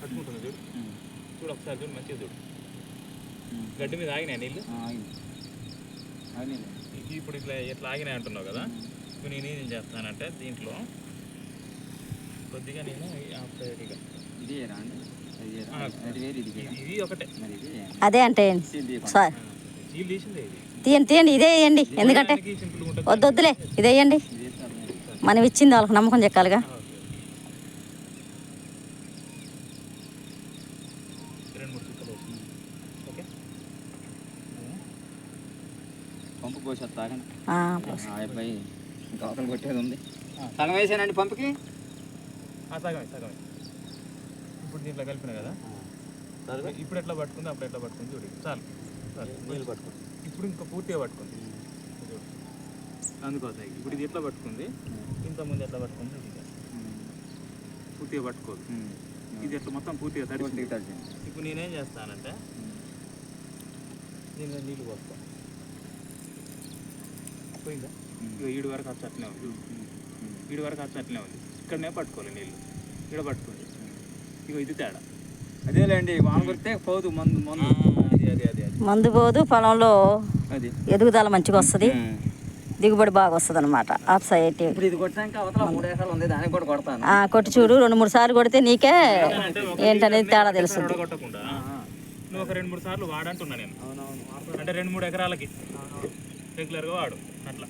పట్టుకుంటుంది చూడు. చూడు ఒకసారి చూడు మంచిగా చూడు. గడ్డి మీద ఆగినాయి నీళ్ళు? ఇప్పుడు ఇట్లా ఎట్లా ఆగినాయి అంటున్నావు కదా? ఇప్పుడు నేను ఏం చేస్తానంటే దీంట్లో కొద్దిగా నేను ఇది ఇది ఒకటే. అదే అంటే. సార్. తీయండి తీయండి ఇదే వేయండి. ఎందుకంటే సింపుల్ ఉంటుంది వద్దు వద్దులే. ఇదే వేయండి. మనం ఇచ్చింది వాళ్ళకి నమ్మకం చెక్కాలిగా ఓకే. ఓకే పంపు. ఆ, ఆ అబ్బాయి అవతల కొట్టేది ఉంది. సగం వేసానండి పంపుకి? సగమే సగమే ఇప్పుడు దీంట్లో కలిపిన కదా? ఇప్పుడు ఎట్లా పట్టుకుంది అప్పుడు ఎట్లా పట్టుకుంది చూడు. చాలు. చాలు. నీళ్ళు పట్టుకుంది? ఇప్పుడు ఇంకా పూర్తిగా పట్టుకుంది. చూడు అందుకోసం ఇప్పుడు ఇది ఎట్లా పట్టుకుంది? ఇంత ముందు ఎట్లా పట్టుకుంది. పూర్తిగా పట్టుకోదు ఇది ఎట్లా మొత్తం పూర్తిగా తడిచింది. ఇప్పుడు నేనేం చేస్తానంటే దీనిలో నీళ్ళు పోస్తాను పోయిందా? ఇక ఈడు వరకు వచ్చి అట్లనే ఉంది. ఈడు వరకు వచ్చి అట్లనే ఉంది. ఇక్కడనే పట్టుకోవాలి నీళ్ళు. ఇక్కడ పట్టుకోండి. ఇక ఇది తేడా. అదేలేండి వాన కొడితే పోదు మందు మందు. అది అది అది అది. మందు పోదు పొలంలో అది. ఎదుగుదల మంచిగా వస్తుంది. దిగుబడి బాగా వస్తుంది అనమాట ఆఫ్ కొడతాను. కొట్టి చూడు రెండు మూడు సార్లు కొడితే నీకే ఏంటనేది తేడా తెలుస్తుంది. ఒక రెండు మూడు సార్లు వాడంటున్నా నేను. అంటే రెండు మూడు ఎకరాలకి రెగ్యులర్గా వాడు అట్లా.